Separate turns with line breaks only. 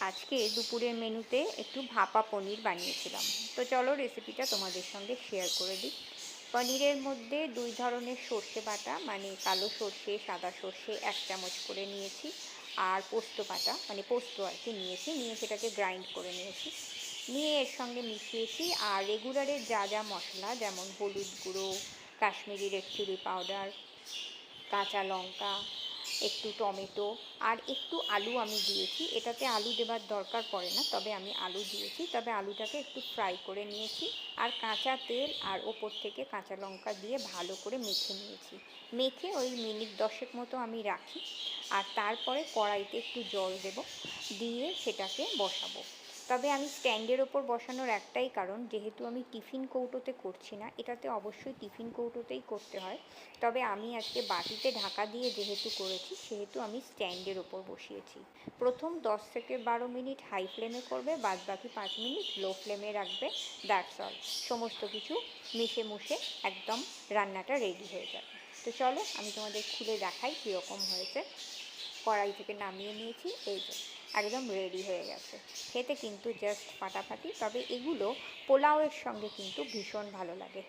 আজকে দুপুরের মেনুতে একটু ভাপা পনির বানিয়েছিলাম। তো চলো রেসিপিটা তোমাদের সঙ্গে শেয়ার করে দিই। পনিরের মধ্যে দুই ধরনের সর্ষে বাটা মানে কালো সর্ষে, সাদা সর্ষে এক চামচ করে নিয়েছি। আর পোস্ত বাটা মানে পোস্ত আর কি নিয়েছি, নিয়ে সেটাকে গ্রাইন্ড করে নিয়েছি। নিয়ে এর সঙ্গে মিশিয়েছি আর রেগুলারের যা যা মশলা, যেমন হলুদ গুঁড়ো, কাশ্মীরি রেড চিলি পাউডার কাঁচা লঙ্কা একটু টমেটো আর একটু আলু আমি দিয়েছি। এটাতে আলু দেবার দরকার পড়ে না, তবে আমি আলু দিয়েছি। তবে আলুটাকে একটু ফ্রাই করে নিয়েছি আর কাঁচা তেল আর ওপর থেকে কাঁচা লঙ্কা দিয়ে ভালো করে মেখে নিয়েছি। মেখে ওই মিনিট দশেক মতো আমি রাখি আর তারপরে কড়াইতে একটু জল দেব, দিয়ে সেটাকে বসাবো। তবে আমি স্ট্যান্ডের ওপর বসানোর একটাই কারণ, যেহেতু আমি টিফিন কৌটোতে করছি না, এটাতে অবশ্যই টিফিন কৌটোতেই করতে হয়। তবে আমি আজকে বাটিতে ঢাকা দিয়ে যেহেতু করেছি, সেহেতু আমি স্ট্যান্ডের ওপর বসিয়েছি। প্রথম দশ থেকে বারো মিনিট হাই ফ্লেমে করবে বাদ বাকি পাঁচ মিনিট লো ফ্লেমে রাখবে, দ্যাটস অল। সমস্ত কিছু মিশে মুশে একদম রান্নাটা রেডি হয়ে যাবে। তো চলো, আমি তোমাদের খুলে দেখাই কীরকম হয়েছে। কড়াই থেকে নামিয়ে নিয়েছি, এই যে। একদম রেডি হয়ে গেছে। খেতে কিন্তু জাস্ট ফাটাফাটি, তবে এগুলো পোলাওয়ের সঙ্গে কিন্তু ভীষণ ভালো লাগে।